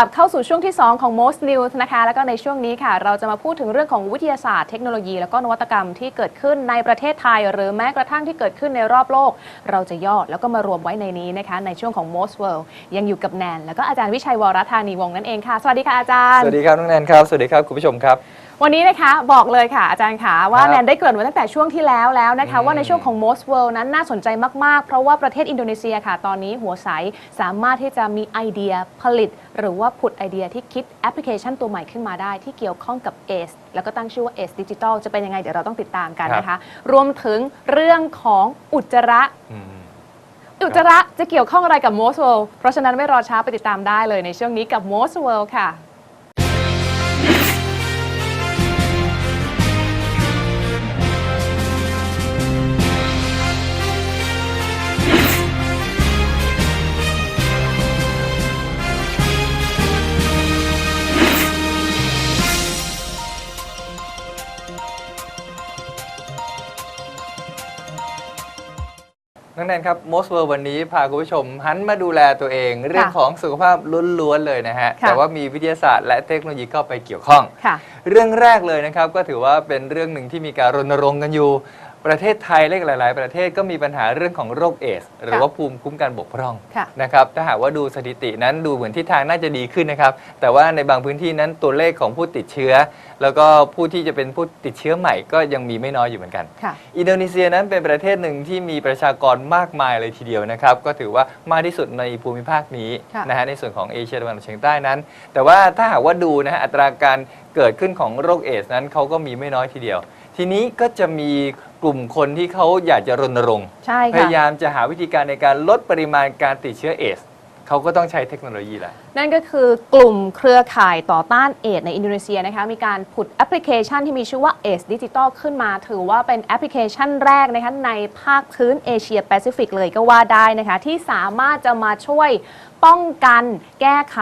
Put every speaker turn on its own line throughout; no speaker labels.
ลับเข้าสู่ช่วงที่ 2 ของ Most News นะคะ แล้วก็ในช่วงนี้ค่ะ เราจะมาพูดถึงเรื่องของวิทยาศาสตร์เทคโนโลยี แล้วก็นวัตกรรมที่เกิดขึ้นในประเทศไทย หรือแม้กระทั่งที่เกิดขึ้นในรอบโลก เราจะย่อแล้วก็มารวมไว้ในนี้นะคะ ในช่วงของ Most World ยังอยู่กับแนน แล้วก็อาจารย์วิชัยวรธานีวงศ์นั่นเองค่ะ สวัสดีค่ะอาจารย์
สวัสดีครับน้องแนนครับ สวัสดีครับคุณผู้ชมครับ
วันนี้นะคะบอกเลยค่ะอาจารย์ขาว่า
ครับ
แนนได้เกริ่นไว้ตั้งแต่ช่วงที่แล้วแล้วนะคะ
อืม
ว่าในช่วงของ Most World นั้นน่าสนใจมาก ๆ เพราะว่าประเทศอินโดนีเซียค่ะ ตอนนี้หัวใสสามารถที่จะมีไอเดียผลิต หรือว่าผุดไอเดียที่คิดแอปพลิเคชันตัวใหม่ขึ้นมาได้ที่เกี่ยวข้องกับ ACE แล้วก็ตั้งชื่อว่า ACE Digital จะเป็นยังไงเดี๋ยวเราต้องติดตามกันนะคะ รวมถึงเรื่องของอุจจาระ
อืม
อุจจาระจะเกี่ยวข้องอะไรกับ Most World เพราะฉะนั้นไม่รอช้าไปติดตามได้เลยในช่วงนี้กับ Most World ค่ะ
น้องแนนครับ Most World วันนี้พาคุณผู้ชมหันมาดูแลตัวเอง เรื่องของสุขภาพล้วนๆเลยนะฮะ
ค่ะ
แต่ว่ามีวิทยาศาสตร์และเทคโนโลยีเข้าไปเกี่ยวข้อง
ค่ะ
เรื่องแรกเลยนะครับก็ถือว่าเป็นเรื่องหนึ่งที่มีการรณรงค์กันอยู่ ประเทศไทยและหลาย ๆ ประเทศก็มีปัญหาเรื่องของโรคเอส หรือว่าภูมิคุ้มกันบกพร่อง
ค่ะ
นะครับถ้าหากว่าดูสถิตินั้นดูเหมือนทิศทางน่าจะดีขึ้นนะครับ แต่ว่าในบางพื้นที่นั้นตัวเลขของผู้ติดเชื้อ แล้วก็ผู้ที่จะเป็นผู้ติดเชื้อใหม่ก็ยังมีไม่น้อยอยู่เหมือนกัน
ค่ะ
อินโดนีเซียนั้นเป็นประเทศหนึ่งที่มีประชากรมากมายเลยทีเดียวนะครับ ก็ถือว่ามากที่สุดในภูมิภาคนี้
ค่ะ
นะฮะในส่วนของเอเชียตะวันออกเฉียงใต้นั้น แต่ว่าถ้าหากว่าดูนะฮะอัตราการเกิดขึ้นของโรคเอสนั้นเขาก็มีไม่น้อยทีเดียว ทีนี้ก็จะมีกลุ่มคนที่เขาอยากจะรณรงค์
ใช่
พ
ค่ะ
ยายามจะหาวิธีการในการลดปริมาณการติดเชื้อเอส เขาก็ต้องใช้เทคโนโลยีแหละ
นั่นก็คือกลุ่มเครือข่ายต่อต้านเอดในอินโดนีเซียนะคะมีการผุดแอปพลิเคชันที่มีชื่อว่า ACE Digital ขึ้นมา ถือว่าเป็นแอปพลิเคชันแรกนะคะในภาคพื้นเอเชียแปซิฟิกเลยก็ว่าได้นะคะ ที่สามารถจะมาช่วยป้องกันแก้ไข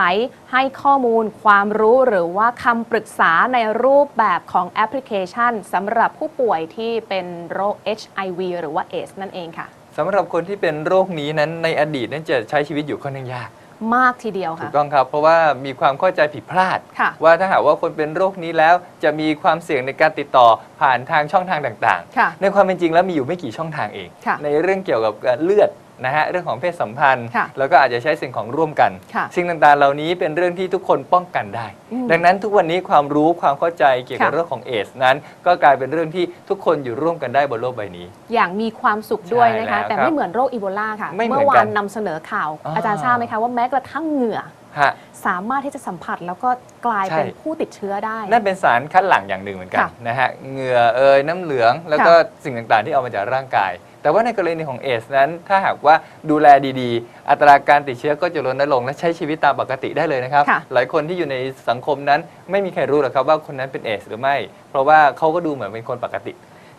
ให้ข้อมูลความรู้หรือว่าคำปรึกษาในรูปแบบของแอปพลิเคชันสำหรับผู้ป่วยที่เป็นโรค HIV หรือว่าเอสนั่นเองค่ะ
สำหรับคนที่เป็นโรคนี้นั้นในอดีตนั้นจะใช้ชีวิตอยู่ค่อนข้างยาก
มากทีเดียว
ถู
ค่ะ
กต้องครับ เพราะว่ามีความเข้าใจผิดพลาด
ค่ะ
ว่าถ้าหากว่าคนเป็นโรคนี้แล้วจะมีความเสี่ยงในการติดต่อผ่านทางช่องทางต่าง
ค่ะ
ๆ ในความเป็นจริงแล้วมีอยู่ไม่กี่ช่องทางเอง
ค่ะ
ในเรื่องเกี่ยวกับการเลือด นะฮะเรื่องของเพศสัมพันธ์
ค่ะ
แล้วก็อาจจะใช้สิ่งของร่วมกัน
ค่ะ
สิ่งต่างๆ เหล่านี้เป็นเรื่องที่ทุกคนป้องกันได้
อืม
ดังนั้นทุกวันนี้ความรู้ความเข้าใจเกี่ยวกับ
ค่ะ
เรื่องของเอสนั้น ก็กลายเป็นเรื่องที่ทุกคนอยู่ร่วมกันได้บนโลกใบนี้
อย่างมีความสุขด้วยนะคะ
ใช่แล้ว
แต่
ครับ
ไม่เหมือนโรคอีโบลาค่ะ
ไม่เหมือน
เมื่อ
กั
วานนนำเสนอข่าว
อ่า
อาจารย์ทราบไหมคะว่าแม้กระทั่งเหงื่อ
ฮะ
สามารถที่จะสัมผัสแล้วก็กลาย
ใช่
เป็นผู้ติดเชื้อได้
นั่นเป็นสารคัดหลั่งอย่างหนึ่งเหมือนกัน
ค่ะ
นะฮะเหงื่อเอยน้ำเหลืองแล้วก็สิ่งต่างๆที่เอามาจากร่างกาย แต่ว่าในกรณีของเอสนั้น ถ้าหากว่าดูแลดีๆ อัตราการติดเชื้อก็จะลดน้อยลงและใช้ชีวิตตามปกติได้เลยนะครับ
ค่ะ
หลายคนที่อยู่ในสังคมนั้นไม่มีใครรู้หรอกครับว่าคนนั้นเป็นเอสหรือไม่ เพราะว่าเขาก็ดูเหมือนเป็นคนปกติ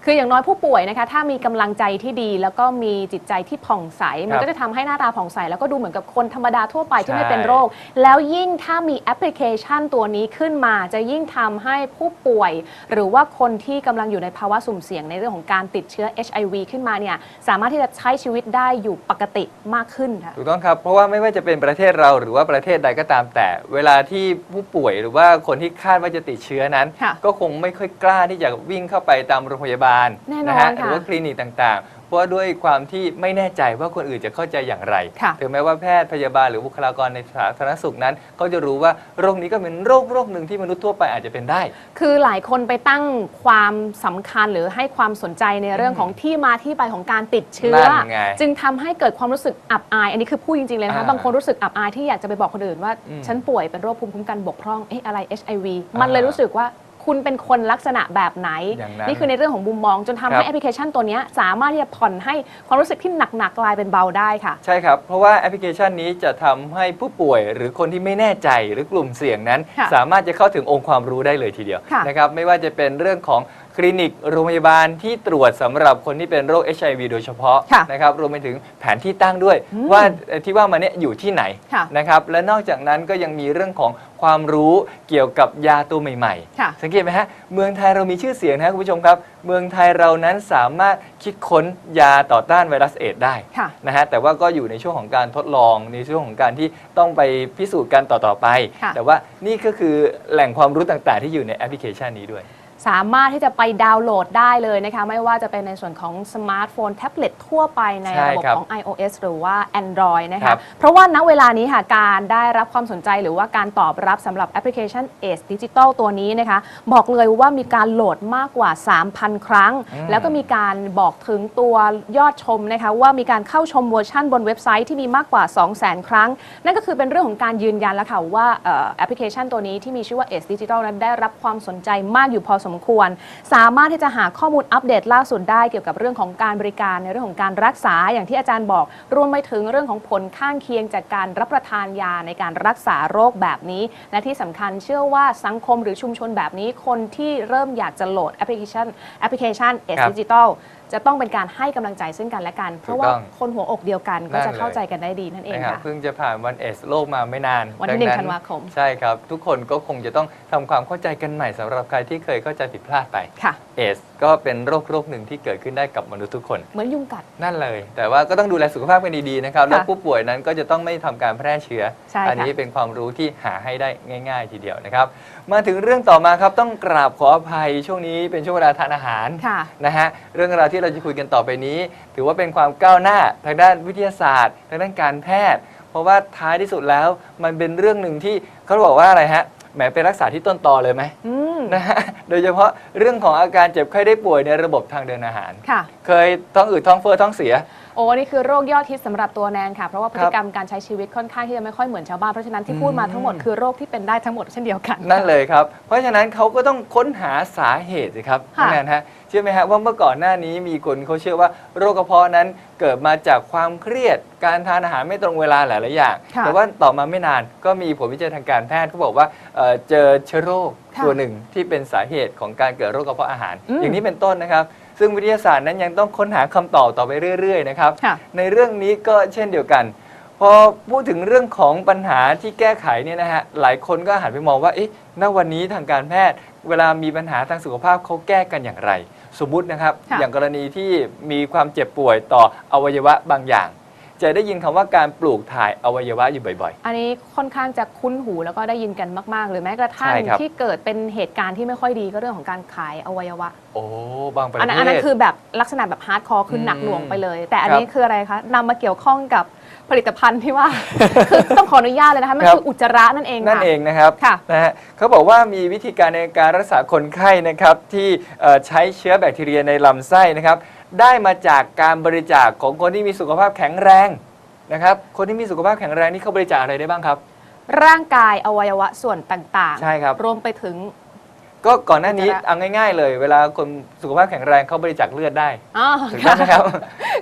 คืออย่างน้อยผู้ป่วยนะคะ ถ้ามีกำลังใจที่ดี แล้วก็มีจิตใจที่ผ่องใส มันก็จะทำให้หน้าตาผ่องใส แล้วก็ดูเหมือนกับคนธรรมดาทั่วไปที่ไม่
ใช่
เป็นโรค แล้วยิ่งถ้ามีแอปพลิเคชันตัวนี้ขึ้นมา จะยิ่งทำให้ผู้ป่วย หรือว่าคนที่กำลังอยู่ในภาวะสุ่มเสี่ยงในเรื่องของการติดเชื้อ HIV ขึ้นมาเนี่ย สามารถที่จะใช้ชีวิตได้อยู่ปกติมากขึ้นค่ะ
ถูกต้องครับ เพราะว่าไม่ว่าจะเป็นประเทศเราหรือว่าประเทศใดก็ตามแต่ เวลาที่ผู้ป่วยหรือว่าคนที่คาดว่าจะติดเชื้อนั้น
ค่ะ
ก็คงไม่ค่อยกล้าที่จะวิ่งเข้าไปตามโรงพยาบาล
แน่นอน
ฮะ
ค่ะ
หรือว่าคลินิกต่างๆ เพราะว่าด้วยความที่ไม่แน่ใจว่าคนอื่นจะเข้าใจอย่างไร
ค่ะ
ถึงแม้ว่าแพทย์พยาบาลหรือบุคลากรในสาธารณสุขนั้น ก็จะรู้ว่าโรคนี้ก็เป็นโรคโรคหนึ่งที่มนุษย์ทั่วไปอาจจะเป็นได้
คือหลายคนไปตั้งความสำคัญหรือให้ความสนใจในเรื่องของที่มาที่ไปของการติดเชื้อ
นั่นไง
จึงทำให้เกิดความรู้สึกอับอาย อันนี้คือพูดจริงๆเลยนะคะ
อ่า
บางคนรู้สึกอับอายที่อยากจะไปบอกคนอื่นว่า
อืม
ฉันป่วยเป็นโรคภูมิคุ้มกันบกพร่องเอ๊ะอะไร HIV
อ่ามั
มันเลยรู้สึกว่า คุณเป็นคนลักษณะแบบไหน
อย่างนั้น
นี่คือในเรื่องของมุมมอง จนทำ
ครั
ให้
บ
แอปพลิเคชันตัวเนี้ยสามารถที่จะผ่อนให้ความรู้สึกที่หนักๆกลายเป็นเบาได้ค่ะ
ใช่ครับ เพราะว่าแอปพลิเคชันนี้จะทำให้ผู้ป่วยหรือคนที่ไม่แน่ใจหรือกลุ่มเสี่ยงนั้น
ค่ะ
สามารถจะเข้าถึงองค์ความรู้ได้เลยทีเดียว
ค่ะ
นะครับไม่ว่าจะเป็นเรื่องของ คลินิกโรงพยาบาลที่ตรวจสำหรับคนที่เป็นโรค HIV โดยเฉพาะ
ค่ะ
นะครับรวมไปถึงแผนที่ตั้งด้วย
อืม
ว่าเอ่อที่ว่ามาเนี่ยอยู่ที่ไหน
ค่ะ
นะครับและนอกจากนั้นก็ยังมีเรื่องของความรู้เกี่ยวกับยาตัวใหม่
ค่ะ
ๆสังเกตไหมฮะเมืองไทยเรามีชื่อเสียงนะครับคุณผู้ชมครับ เมืองไทยเรานั้นสามารถคิดค้นยาต่อต้านไวรัสเอดส์ได้
ค่ะ
นะฮะแต่ว่าก็อยู่ในช่วงของการทดลองในช่วงของการที่ต้องไปพิสูจน์กันต่อ ๆ ไป
ค่ะ
แต่ว่านี่ก็คือแหล่งความรู้ต่าง ๆ ที่อยู่ในแอปพลิเคชันนี้ด้วย
สามารถที่จะไปดาวน์โหลดได้เลยนะคะไม่ว่าจะเป็นในส่วนของสมาร์ทโฟนแท็บเล็ตทั่วไปใน
ใช่
ระบบ
ครับ
ของ iOS หรือว่า Android นะ
ครั
คะ
บ
เพราะว่าณเวลานี้ค่ะการได้รับความสนใจหรือว่าการตอบรับสำหรับแอปพลิเคชัน Ace Digital ตัวนี้นะคะบอกเลยว่ามีการโหลดมากกว่า 3,000 ครั้ง
อืม
แล้วก็มีการบอกถึงตัวยอดชมนะคะว่ามีการเข้าชมเวอร์ชันบนเว็บไซต์ที่มีมากกว่า 200,000 ครั้ง นั่นก็คือเป็นเรื่องของการยืนยันแล้วค่ะว่าเอ่อแอปพลิเคชันตัวนี้ที่มีชื่อว่า Ace Digital นั้นได้รับความสนใจมากอยู่พอสมควร สามารถที่จะหาข้อมูลอัปเดตล่าสุดได้เกี่ยวกับเรื่องของการบริการในเรื่องของการรักษาอย่างที่อาจารย์บอก รวมไปถึงเรื่องของผลข้างเคียงจากการรับประทานยาในการรักษาโรคแบบนี้ และที่สำคัญเชื่อว่าสังคมหรือชุมชนแบบนี้คนที่เริ่มอยากจะโหลดแอปพลิเคชันแอปพลิเคชันเอ
สดิ
จิตอล จะต้องเป็นการให้กำลังใจซึ่งกันและกัน เพราะว่า
ถูกต้อง
คนหัวอกเดียวกันก็
นั่น
จะ
เลย
เข้าใจกันได้ดีนั่นเอง
นะครับ
ค่ะ
เพิ่งจะผ่านวันเอสโลกมาไม่นาน
วันที่หนึ่ง
ดั
ธันวาคม
ใช่ครับ ทุกคนก็คงจะต้องทำความเข้าใจกันใหม่สำหรับใครที่เคยเข้าใจผิดพลาดไป
ค่ะ
เอสก็เป็นโรคโรคหนึ่งที่เกิดขึ้นได้กับมนุษย์ทุกคน
เหมือนยุงกัด
นั่นเลย แต่ว่าก็ต้องดูแลสุขภาพกันดีๆนะครับ
ค่ะ
แล้วผู้ป่วยนั้นก็จะต้องไม่ทำการแพร่เชื้อ
ใช่ค่ะ
อันี้เป็นความรู้ที่หาให้ได้ง่าย ๆ ทีเดียวนะครับ มาถึงเรื่องต่อมาครับต้องกราบขออภัยช่วงนี้เป็นช่วงเวลาทานอาหาร
ค่ะ
นะฮะเรื่องราวที่เราจะคุยกันต่อไปนี้ ถือว่าเป็นความก้าวหน้าทางด้านวิทยาศาสตร์ ทางด้านการแพทย์ เพราะว่าท้ายที่สุดแล้วมันเป็นเรื่องหนึ่งที่เขาบอกว่าอะไรฮะแหมไปรักษาที่ต้นตอเลยไหม
อืม
นะฮะโดยเฉพาะเรื่องของอาการเจ็บไข้ได้ป่วยในระบบทางเดินอาหาร
ค่ะ
เคยท้องอืดท้องเฟ้อท้องเสีย
โอ้นี่คือโรคยอดฮิตสำหรับตัวแนนค่ะ เพราะว่าพฤ
ครั
ติ
บ
กรรมการใช้ชีวิตค่อนข้างที่จะไม่ค่อยเหมือนชาวบ้าน เพราะฉะนั้นที่
อืม
พูดมาทั้งหมดคือโรคที่เป็นได้ทั้งหมดเช่นเดียวกัน
นั่นเลยครับ เพราะฉะนั้นเขาก็ต้องค้นหาสาเหตุสิครับ
ค่ะ
น้องแนนฮะเชื่อไหมฮะว่าเมื่อก่อนหน้านี้มีคนเขาเชื่อว่าโรคกระเพาะนั้นเกิดมาจากความเครียด การทานอาหารไม่ตรงเวลาหลายๆอย่าง
ค่ะ
แต่ว่าต่อมาไม่นานก็มีผลวิจัยทางการแพทย์เขาบอกว่าเอ่อเจอเชื้อโรค
ค่ะ
ตัวหนึ่งที่เป็นสาเหตุของการเกิดโรคกระเพาะอาหาร
อืม
อย่างนี้เป็นต้นนะครับ ซึ่งวิทยาศาสตร์นั้นยังต้องค้นหาคำตอบต่อไปเรื่อยๆนะครับ
ค่ะ
ในเรื่องนี้ก็เช่นเดียวกัน พอพูดถึงเรื่องของปัญหาที่แก้ไขเนี่ยนะฮะหลายคนก็หันไปมองว่าเอ๊ะณวันนี้ทางการแพทย์ เวลามีปัญหาทางสุขภาพเขาแก้กันอย่างไร สมมุตินะครับ
ค่ะ
อย่างกรณีที่มีความเจ็บป่วยต่ออวัยวะบางอย่าง จะได้ยินคำว่าการปลูกถ่ายอวัยวะอยู่บ่อย
อันนี้ค่อนข้างจะคุ้นหูแล้วก็ได้ยินกันมาก ๆ หรือแม้กระทั่ง
ใช่ครับ
ที่เกิดเป็นเหตุการณ์ที่ไม่ค่อยดีก็เรื่องของการขายอวัยวะ
ๆ โอ้บางประ
อันนั้น
เท
อันนั้น
ศ
คือแบบลักษณะแบบฮาร์ดคอร์คือหนักหน่วงไปเลย แต่อันนี้
ครับ
คืออะไรคะนำมาเกี่ยวข้องกับ ผลิตภัณฑ์ที่ว่า คือต้องขออนุญาตเลยนะคะ มัน
ครับ
คืออุจจาระนั่นเอง
นั่น
ค่ะ
เองนะครับ
ค่ะ
นะฮะเขาบอกว่ามีวิธีการในการรักษาคนไข้นะครับที่เอ่อใช้เชื้อแบคทีเรียในลำไส้นะครับ ได้มาจากการบริจาคของคนที่มีสุขภาพแข็งแรงนะครับ คนที่มีสุขภาพแข็งแรงนี่เขาบริจาคอะไรได้บ้างครับ
ร่างกายอวัยวะส่วนต่าง
ใช่ครับ
รวมไปถึง
ก็ก่อนหน้านี้
อุจจาระ
เอาง่ายๆ เลย เวลาคนสุขภาพแข็งแรงเขาบริจาคเลือดได้
อ๋อ
ถูกต้องไหมครับ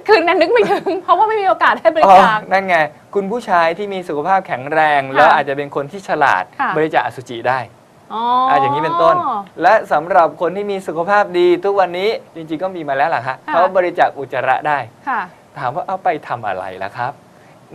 คือนันนึกไม่ถึง เพราะว่าไม่มีโอกาสได้บริ
อ๋อ
จาค
นั่นไง คุณผู้ชายที่มีสุขภาพแข็งแรง
ค่ะ
แล้วอาจจะเป็นคนที่ฉลาด
ค่ะ
บริจาคอสุจิได้
อ๋อ
อะ
อ
อย่างนี้เป็นต้น และสำหรับคนที่มีสุขภาพดีทุกวันนี้จริงๆก็มีมาแล้วล่ะฮะ
ค่ะ
เขาบริจาคอุจจาระได้
ค่ะ
ถามว่าเอาไปทำอะไรล่ะครับ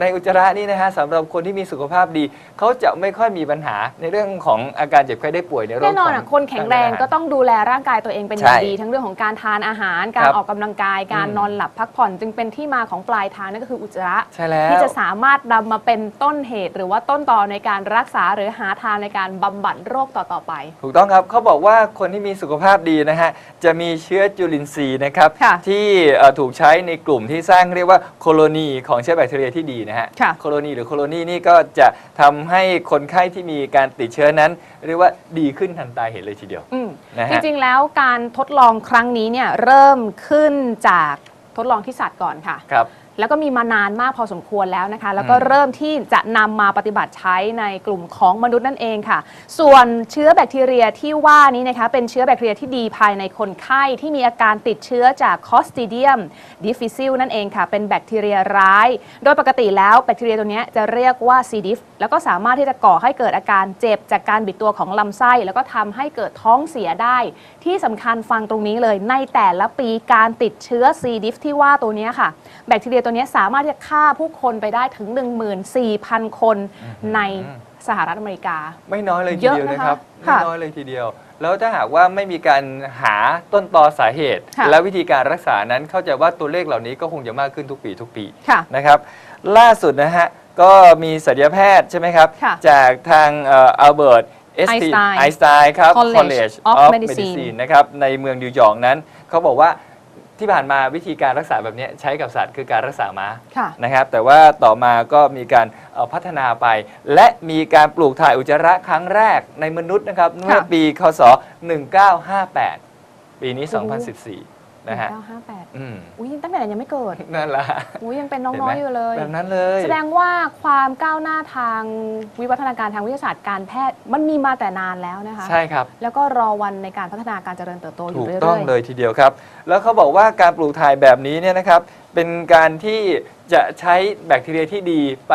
ในอุจจาระนี่นะฮะสำหรับคนที่มีสุขภาพดี เขาจะไม่ค่อยมีปัญหาในเรื่องของอาการเจ็บไข้ได้ป่วยในโรค
แน่นอน
ข
อะคนแข็งแรงก็ต้องดูแลร่างกายตัวเองเป็นอย่าง
ใช่
ดี ทั้งเรื่องของการทานอาหาร การ
ครับ
ออกกำลังกาย การ
อืม
นอนหลับพักผ่อน จึงเป็นที่มาของปลายทางนั่นก็คืออุจจาระ
ใช่แล้ว
ที่จะสามารถนำมาเป็นต้นเหตุ หรือว่าต้นตอในการรักษาหรือหาทางในการบำบัดโรคต่อๆไป
ถูกต้องครับเขาบอกว่าคนที่มีสุขภาพดีนะฮะจะมีเชื้อจุลินทรีย์นะครับ
ค่ะ
ที่เอ่อถูกใช้ในกลุ่มที่สร้างเรียกว่าโคโลนีของเชื้อแบคทีเรียที่ดีนะฮะ
ค่ะ
โคโลนีหรือโคโลนีนี่ก็จะทำให้คนไข้ที่มีการติดเชื้อนั้น เรียกว่าดีขึ้นทันตาเห็นเลยทีเดียว
อืม
นะ
จ
ฮะ
ริงๆ แล้วการทดลองครั้งนี้เนี่ยเริ่มขึ้นจากทดลองที่สัตว์ก่อนค่ะ
ครับ
แล้วก็มีมานานมากพอสมควรแล้วนะคะ แล้วก็
อืม
เริ่มที่จะนำมาปฏิบัติใช้ในกลุ่มของมนุษย์นั่นเองค่ะ ส่วนเชื้อแบคทีเรียที่ว่านี้นะคะ เป็นเชื้อแบคทีเรียที่ดีภายในคนไข้ที่มีอาการติดเชื้อจาก Clostridium difficile นั่นเองค่ะ เป็นแบคทีเรียร้าย โดยปกติแล้วแบคทีเรียตัวเนี้ยจะเรียกว่า C. diff แล้วก็สามารถที่จะก่อให้เกิดอาการเจ็บจากการบิดตัวของลำไส้ แล้วก็ทำให้เกิดท้องเสียได้ ที่สำคัญฟังตรงนี้เลยในแต่ละปีการติดเชื้อ C. diff ที่ว่าตัวเนี้ยค่ะแบคทีเรียตัวเนี้ยสามารถที่จะฆ่าผู้คนไปได้ถึง 14,000 คนในสหรัฐอเมริกา
ไม่น้อยเลยที
เยอะ
เดียว
นะคะ
นะครับ ไม่
ค่ะ
น้อยเลยทีเดียว แล้วถ้าหากว่าไม่มีการหาต้นตอสาเหตุ
ค่ะ
และวิธีการรักษานั้นเข้าใจว่าตัวเลขเหล่านี้ก็คงจะมากขึ้นทุกปีทุกปี
ค่ะ
นะครับ ล่าสุดนะฮะก็มีศัลยแพทย์ใช่ไหมครับ
ค่ะ
จากทางอัลเบิร์ตเอสที
Einstein
ไอสไตน์ครับ
College
College
of
of
Medicine
Medicine นะครับในเมืองนิวยอร์กนั้นเขาบอกว่า ที่ผ่านมาวิธีการรักษาแบบนี้ใช้กับสัตว์คือการรักษาม้า
ค่ะ
นะครับ แต่ว่าต่อมาก็มีการเอ่อพัฒนาไป และมีการปลูกถ่ายอุจจาระครั้งแรกในมนุษย์นะครับเมื่อปีคศ 1958 ปีนี้
โอ้โห
2014 นะฮะ
1958
อืม
อุ้ยตั้งแต่ยังไม่เกิด
นั่นแหละ
อุ้ยยังเป็น
เห็น
น้
ไห
อ
ม
ยๆอยู่เลย
แบบนั้นเลย
แสดงว่าความก้าวหน้าทางวิวัฒนาการทางวิทยาศาสตร์การแพทย์มันมีมาแต่นานแล้วนะคะ
ใช่ครับ
แล้วก็รอวันในการพัฒนาการเจริญเติบโตอ
ถู
ยู่
ก
เรื่
ต้อง
อย
เลยทีเดียวครับ แล้วเขาบอกว่าการปลูกถ่ายแบบนี้เนี่ยนะครับ เป็นการที่จะใช้แบคทีเรียที่ดีไป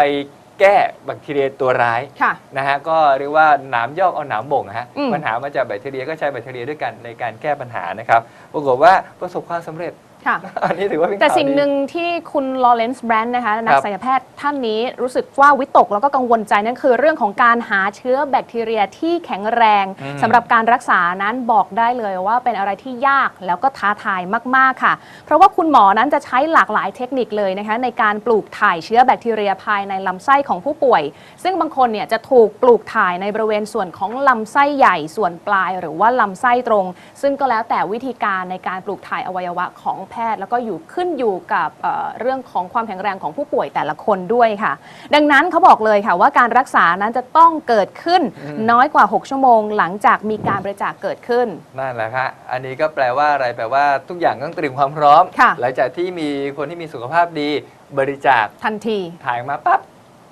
แก้แบคทีเรียตัวร้าย
ๆค่ะ
นะฮะก็เรียกว่าหนามยอกเอาหนามบ่งนะฮะ
อืม
ปัญหามาจากแบคทีเรียก็ใช้แบคทีเรียด้วยกันในการแก้ปัญหานะครับปรากฏว่าประสบความสำเร็จ
ค่ะ
อันนี้ถือว่าเป็น
แต่
ข่าว
สิ่ง
ดี
หนึ่งที่คุณลอเรนซ์แบรนด์นะคะนั
ค
ก
รับ
ศัลยแพทย์ท่านนี้รู้สึกว่าวิตกแล้วก็กังวลใจนั่นคือเรื่องของการหาเชื้อแบคทีเรียที่แข็งแรง
อืม
สำหรับการรักษานั้นบอกได้เลยว่าเป็นอะไรที่ยากแล้วก็ท้าทายมาก ๆ ค่ะ เพราะว่าคุณหมอนั้นจะใช้หลากหลายเทคนิคเลยนะคะในการปลูกถ่ายเชื้อแบคทีเรียภายในลำไส้ของผู้ป่วย ซึ่งบางคนเนี่ยจะถูกปลูกถ่ายในบริเวณส่วนของลำไส้ใหญ่ส่วนปลาย หรือว่าลำไส้ตรง ซึ่งก็แล้วแต่วิธีการในการปลูกถ่ายอวัยวะของแพทย์ แล้วก็อยู่ขึ้นอยู่กับเอ่อเรื่องของความแข็งแรงของผู้ป่วยแต่ละคนด้วยค่ะ ดังนั้นเขาบอกเลยค่ะว่าการรักษานั้นจะต้องเกิดขึ้น
อืม
น้อยกว่า 6 ชั่วโมง หลังจากมีการบริจาคเกิดขึ้น
นั่นแหละครับอันนี้ก็แปลว่าอะไรแปลว่าทุกอย่างต้องเตรียมความพร้อม
ค่ะ
หลังจากที่มีคนที่มีสุขภาพดีบริจาค
ทันที
ถ่ายมาปั๊บ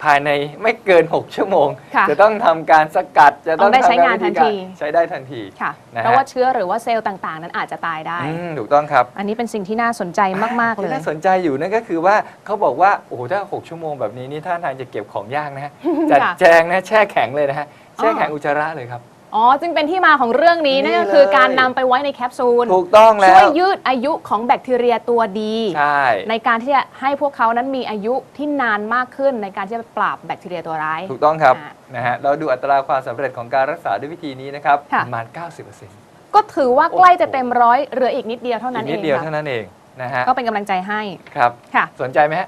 ภายในไม่เกิน 6 ชั่วโมง
ค่ะ
จะต้องทำการสกัดจะต้อง
ต้องได้
ทำ
ใช้งาน
วิธี
ทัน
กร
ที
ใช้ได้ทันที
ค่ะ
นะฮะ
เพราะว่าเชื้อหรือว่าเซลล์ต่างๆ นั้นอาจจะตายได้
อืมถูกต้องครับ
อันนี้เป็นสิ่งที่น่าสนใจมาก ๆ เล
ที่
ย
น่าสนใจอยู่นั่นก็คือว่าเขาบอกว่า โอ้โหถ้า 6 ชั่วโมงแบบนี้นี่ท่าทางจะเก็บของยากนะฮะจัด
ค่ะ
แจงนะแช่แข็งเลยนะฮะ แช่แข็ง
อ๋ออุ
อุจจาระเลยครับ
อ๋อ จึงเป็นที่มาของเรื่องนี้
นี่
นั่นก็คือ
เลย
การนำไปไว้ในแคปซูล
ถูกต้องแล้
ช่วยวยืดอายุของแบคทีเรียตัวดี
ใช่
ในการที่จะให้พวกเขานั้นมีอายุที่นานมากขึ้นในการที่จะปราบแบคทีเรียตัวร้าย
ถูกต้องครับ
อะ
นะฮะเราดูอัตราความสำเร็จของการรักษาด้วยวิธีนี้นะครับ
ค่ะ
ประมาณ 90%
ก็ถือว่าใกล้จะ
โอ้โห
เต็มร้อยเหลืออีกนิดเดียวเท่า
อี
นั้น
ก
เอ
นิด
ง
เดียว
ค่ะ
เท่านั้นเองนะฮะ
ก็เป็นกำลังใจให้
ครับ
ค่ะ
สนใจไหมฮะ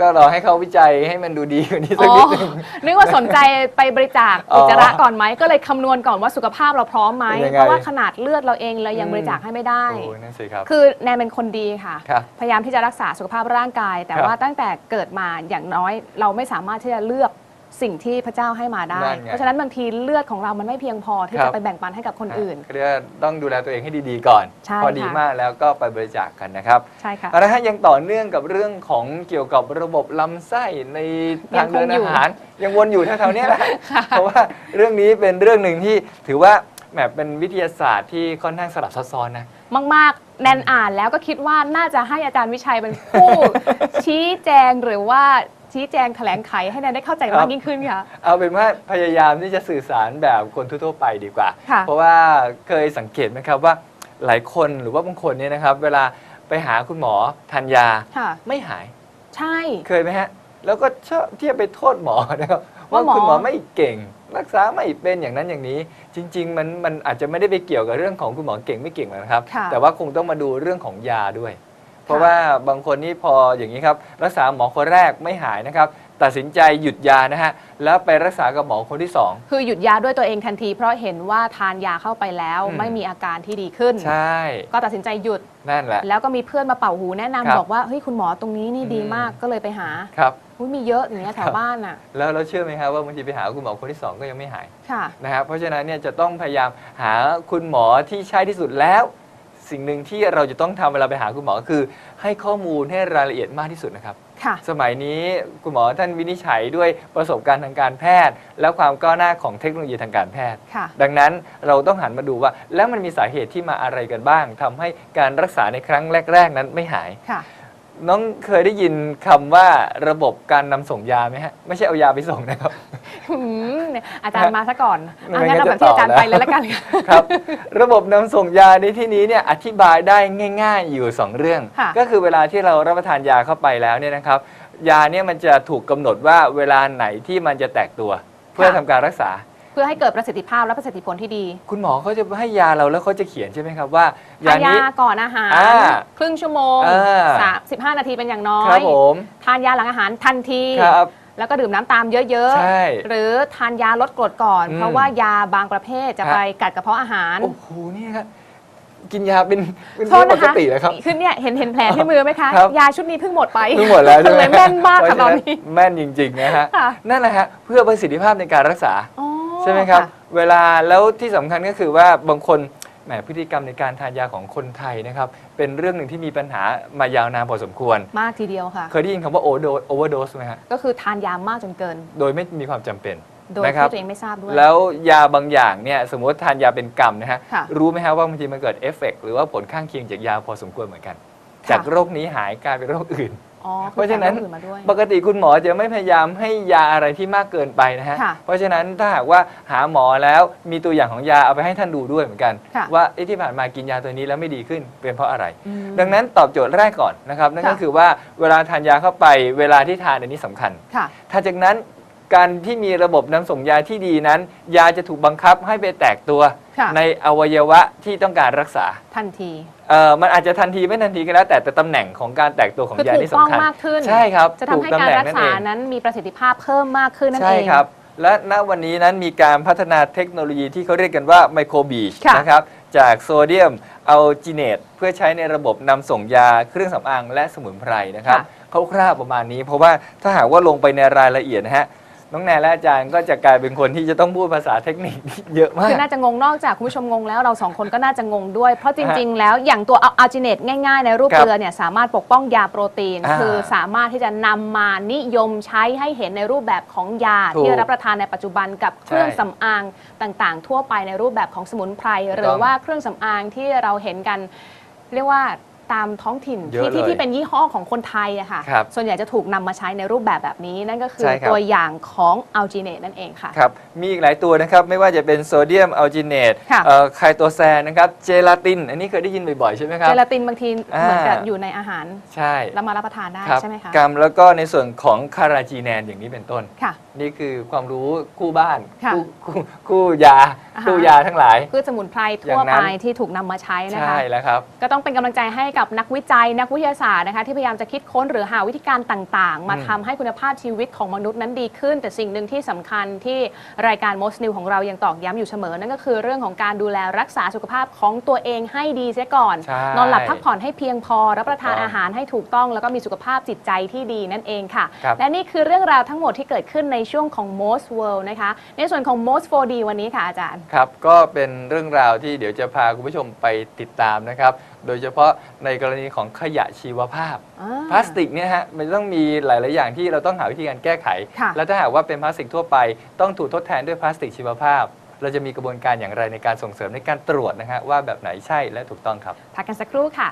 ก็รอให้เขาวิจัยให้มันดูดีกว่านี้
อ๋
สัก
อ
นิดหนึง
นึกว่าสนใจไปบริจาค
อ๋ออุ
อุจจาระก่อนไหมก็เลยคำนวณก่อนว่าสุขภาพเราพร้อมไหม
เป็นยังไง
เพราะว่าขนาดเลือดเราเองเรายัง
อืม
บริจาคให้ไม่ได้
โอ้นั่นสิครับ
คือแนนเป็นคนดีค่ะ
ครับ
พยายามที่จะรักษาสุขภาพร่างกาย แต่
ครับ
ว่าตั้งแต่เกิดมาอย่างน้อยเราไม่สามารถที่จะเลือก สิ่งที่พระเจ้าให้มาได้
นั่นไง
เพราะฉะนั้นบางทีเลือดของเรามันไม่เพียงพอที่
ครั
จะ
บ
ไปแบ่งปันให้กับคนอื่น
เขาเรียกว่าต้องดูแลตัวเองให้ดีๆก่อน
ใช่
พอดี
ค่ะ
มากแล้วก็ไปบริจาคกันนะครับ
ใช่ค่ะ
เอาละฮะยังต่อเนื่องกับเรื่องของเกี่ยวกับระบบลำไส้ในทางเดิน
ยังคงอยู่
อาหาร ยังวนอยู่แถวๆเนี้ยแหละเพราะว่าเรื่องนี้เป็นเรื่องหนึ่งที่ถือว่าแหมเป็นวิทยาศาสตร์ที่ค่อนข้างสลับซับซ้อนนะ
มาก ๆ แนนอ่านแล้วก็คิดว่าน่าจะให้อาจารย์วิชัยเป็นผู้ ชี้แจงหรือว่า ชี้แจงแถลงไขให้แนนได้เข้าใจ
ครั
มาก
บ
ยิ่งขึ้นค่ะ
เอาเป็นว่าพยายามที่จะสื่อสารแบบคนทั่วๆไปดีกว่า
ค่ะ
เพราะว่าเคยสังเกตไหมครับว่าหลายคนหรือว่าบางคนเนี่ยนะครับ เวลาไปหาคุณหมอทานยา
ค่ะ
ไม่หาย
ใช่
เคยไหมฮะ แล้วก็ชอบที่จะไปโทษหมอนะครับ
ว่า
ว่า
หมอ
คุณหมอไม่เก่ง รักษาไม่เป็นอย่างนั้นอย่างนี้ จริง ๆ มันมันอาจจะไม่ได้ไปเกี่ยวกับเรื่องของคุณหมอเก่งไม่เก่งหรอกนะครับ
ค่ะ
แต่ว่าคงต้องมาดูเรื่องของยาด้วย เพราะว่าบางคนนี่พออย่างนี้ครับรักษาหมอคนแรกไม่หายนะครับ ตัดสินใจหยุดยานะฮะแล้วไปรักษากับหมอคนที่สอง
คือหยุดยาด้วยตัวเองทันที เพราะเห็นว่าทานยาเข้าไปแล้ว
อืม
ไม่มีอาการที่ดีขึ้น
ใช่
ก็ตัดสินใจหยุด
นั่นแหละ
แล้วก็มีเพื่อนมาเป่าหูแนะนำ
ครับ
บอกว่าเฮ้ยคุณหมอตรงนี้นี่ดี
อืม
มากก็เลยไปหา
ครับ
อุ๊ยมีเยอะอย่างเงี้ยแถ
ครั
ว
บ
บ้านอะ
แล้วเราเชื่อไหมครับว่าบางทีไปหาคุณหมอคนที่สองก็ยังไม่หาย
ค่ะ
นะครับเพราะฉะนั้นเนี่ยจะต้องพยายามหาคุณหมอที่ใช่ที่สุดแล้ว สิ่งหนึ่งที่เราจะต้องทำเวลาไปหาคุณหมอก็คือ ให้ข้อมูลให้รายละเอียดมากที่สุดนะครับ
ค่ะ
สมัยนี้คุณหมอท่านวินิจฉัยด้วยประสบการณ์ทางการแพทย์ และความก้าวหน้าของเทคโนโลยีทางการแพทย์
ค่ะ
ดังนั้นเราต้องหันมาดูว่า แล้วมันมีสาเหตุที่มาอะไรกันบ้างทำให้การรักษาในครั้งแรก ๆ นั้นไม่หาย
ค่ะ
น้องเคยได้ยินคำว่าระบบการนำส่งยาไหมฮะ ไม่ใช่เอายาไปส่งนะครับ
อืมเนี่ยอาจารย์มาซะก่อน
ไม่
อะงั้น
งั้น
เอาแบบ
จะ
ที่อาจารย์
ต่อนะ
ไปเลยแล้วกันค่ะ
ครับ ระบบนำส่งยาในที่นี้เนี่ยอธิบายได้ง่าย ๆ อยู่ 2 เรื่อง
ค่ะ
ก็คือเวลาที่เรารับประทานยาเข้าไปแล้วเนี่ยนะครับ ยาเนี่ยมันจะถูกกำหนดว่าเวลาไหนที่มันจะแตกตัว เพื่อทำการรักษา
เพื่อให้เกิดประสิทธิภาพและประสิทธิผลที่ดี
คุณหมอเขาจะให้ยาเราแล้วเขาจะเขียนใช่ไหมครับว่า
ทายา
นี้
ยาก่อนอาหาร
อ่า
ครึ่งชั่วโมง
อ่า
สามสิบห้านาทีเป็นอย่างน้อ
ครั
ย
บผม
ทานยาหลังอาหารทันที
ครับ
แล้วก็ดื่มน้ำตามเยอะ
ใช่
ๆ หรือทานยาลดกรดก่อน
อืม
เพราะว่ายาบางประเภทจะ
ครับ
ไปกัดกระเพาะอาหาร
โอ้โหนี่ครับกินยาเป็นเป็น
โทษ
เรื่องป
นะ
ก
คะ
ติแล้วครับ
คือเนี่ยเห็นเห็นแผลที่มือไหมคะ
ครับ
ยาชุดนี้เพิ่งหมดไป
เพิ่งหมดแล้วใช่ไหม
เลยแม่นมาก
เพ
ค่ะ
ราะ
ตอน
ฉะ
นี้
แม่นจริงๆนะฮะ
ค่ะ
นั่นแหละฮะเพื่อประสิทธิภาพในการรักษา
อ๋อ
ใช่ไหมครับะเวลาแล้วที่สำคัญก็คือว่าบางคนแหมพฤติกรรมในการทานยาของคนไทยนะครับเป็นเรื่องหนึ่งที่มีปัญหามายาวนานพอสมควร
มากทีเดียวค่ะ
เคยได้ยินคำว่าโอเวอร์โดสไหมฮะ
ก็คือทานยามากจนเกิน
โดยไม่มีความจำเป็น
โดย
นะครับ
ที่ตัวเองไม่ทราบด้วย
แล้วยาบางอย่างเนี่ยสมมติว่าทานยาเป็นกรรมนะฮะ
ค่ะ
รู้ไหมฮะว่าบางทีมันเกิดเอฟเฟกต์หรือว่าผลข้างเคียงจากยาพอสมควรเหมือนกัน
ค่ะ
จากโรคนี้หายกลายเป็นโรคอื่น
อ๋อ
เพราะฉะนั้น
คือแฝงโรคอื่นมาด้วย
ปกติคุณหมอจะไม่พยายามให้ยาอะไรที่มากเกินไปนะฮะ
ค่ะ
เพราะฉะนั้นถ้าหากว่าหาหมอแล้วมีตัวอย่างของยาเอาไปให้ท่านดูด้วยเหมือนกัน
ค่ะ
ว่าเอ๊ะที่ผ่านมากินยาตัวนี้แล้วไม่ดีขึ้นเป็นเพราะอะไร
อืม
ดังนั้นตอบโจทย์แรกก่อนนะครับนั่นก็
ค่ะ
คือว่าเวลาทานยาเข้าไปเวลาที่ทานอันนี้สำคัญ
ค่ะ
ถัดจากนั้น การที่มีระบบนำส่งยาที่ดีนั้น ยาจะถูกบังคับให้ไปแตกตัว
ค่ะ
ในอวัยวะที่ต้องการรักษา
ทันที
เอ่อมันอาจจะทันทีไม่ทันทีก็แล้ว แต่แต่ตำแหน่งของการแตกตัวของ
คือยาถูก
นี่
ต้อง
สำคัญ
มากขึ้น
ใช่ครับ
จะทำให้
ถู
การ
ตำแหน่ง
รัก
นั่น
ษา
เอง
นั้นมีประสิทธิภาพเพิ่มมากขึ้นนั่นเอง
ใช่ครับ และณวันนี้นั้นมีการพัฒนาเทคโนโลยีที่เขาเรียกกันว่าไมโครบีช
ค่ะ
นะครับ จากโซเดียมอัลจิเนตเพื่อใช้ในระบบนำส่งยาเครื่องสำอางและสมุนไพรนะครับคร่าวๆประมาณนี้ เพราะว่าถ้าหากว่าลงไปในรายละเอียดนะฮะ น้องแนนและอาจารย์ก็จะกลายเป็นคนที่จะต้องพูดภาษาเทคนิคเยอะมาก
คือน่าจะงงนอกจากคุณผู้ชมงงแล้วเราสองคนก็น่าจะงงด้วย เพราะจริง ๆ แล้วอย่างตัวอัลจิเนตง่ายๆ ในรูป
ครับ
เกลือเนี่ยสามารถปกป้องยาโปรตีน
อ่า
คือสามารถที่จะนำมานิยมใช้ให้เห็นในรูปแบบของยา
ถูก
ที่รับประทานในปัจจุบันกับเครื่อง
ใช่
สำอางต่างๆ ทั่วไปในรูปแบบของสมุนไพร หรือว่าเครื่องสำอางที่เราเห็นกัน เรียกว่า ตามท้องถิ่น
เยอะ
ที่ที่
เลย
ที่เป็นยี่ห้อของคนไทยอะค่ะ
ครับ
ส่วนใหญ่จะถูกนำมาใช้ในรูปแบบแบบนี้ นั่นก็คือ
ใช่ครับ
ตัวอย่างของอัลจิเนตนั่นเองค่ะ
ครับ มีอีกหลายตัวนะครับ ไม่ว่าจะเป็นโซเดียมอัลจิเนต
ค่ะ
ไคโตแซนนะครับ เจลาติน อันนี้เคยได้ยินบ่อยๆ ใช่ไหมครับ
เจลาตินบางทีเหมือนกับ
อ่า
อยู่ในอาหาร
ใช่
แล้วมารับประทานได้
ครับ
ใช่ไหมคะ
กรรมแล้วก็ในส่วนของคาราจีแนนอย่างนี้เป็นต้น
ค่ะ
นี่คือความรู้คู่บ้าน
ค่ะ
คู่คู่คู่ยา
อ่าฮะ
คู่ยาทั้งหลาย
พืชสมุนไพร
อ
ทั่ว
ย่างนั้
ไป
น
ที่ถูกนำมาใช้นะ
ใช่
คะ
แล้วครับ
ก็ต้องเป็นกำลังใจให้กับนักวิจัย นักวิทยาศาสตร์นะคะที่พยายามจะคิดค้นหรือหาวิธีการต่างๆ มา
อืม
ทำให้คุณภาพชีวิตของมนุษย์นั้นดีขึ้น แต่สิ่งหนึ่งที่สำคัญที่รายการ Most New ของเรายังตอกย้ำอยู่เสมอ นั่นก็คือเรื่องของการดูแลรักษาสุขภาพของตัวเองให้ดีเสียก่อน
ใช่
นอนหลับพักผ่อนให้เพียงพอ รับประทาน
ถูกต้อง
อาหารให้ถูกต้อง แล้วก็มีสุขภาพจิตใจที่ดีนั่นเองค่ะ
ครับ
และนี่คือเรื่องราวทั้งหมดที่เกิดขึ้นในช่วงของ Most World นะคะ ในส่วนของ Most 4D วันนี้ค่ะอาจารย์
ครับ ก็เป็นเรื่องราวที่เดี๋ยวจะพาคุณผู้ชมไปติดตามนะครับ โดยเฉพาะในกรณีของขยะชีวภาพ
อ่
พลาสติกเนี่ยฮะ มันต้องมีหลาย ๆ อย่างที่เราต้องหาวิธีการแก้ไข
ค่ะ
แล้วถ้าหากว่าเป็นพลาสติกทั่วไป ต้องถูกทดแทนด้วยพลาสติกชีวภาพ เราจะมีกระบวนการอย่างไรในการส่งเสริมในการตรวจนะฮะว่าแบบไหนใช่และถูกต้องครับ
พักกันสักครู่ค่ะ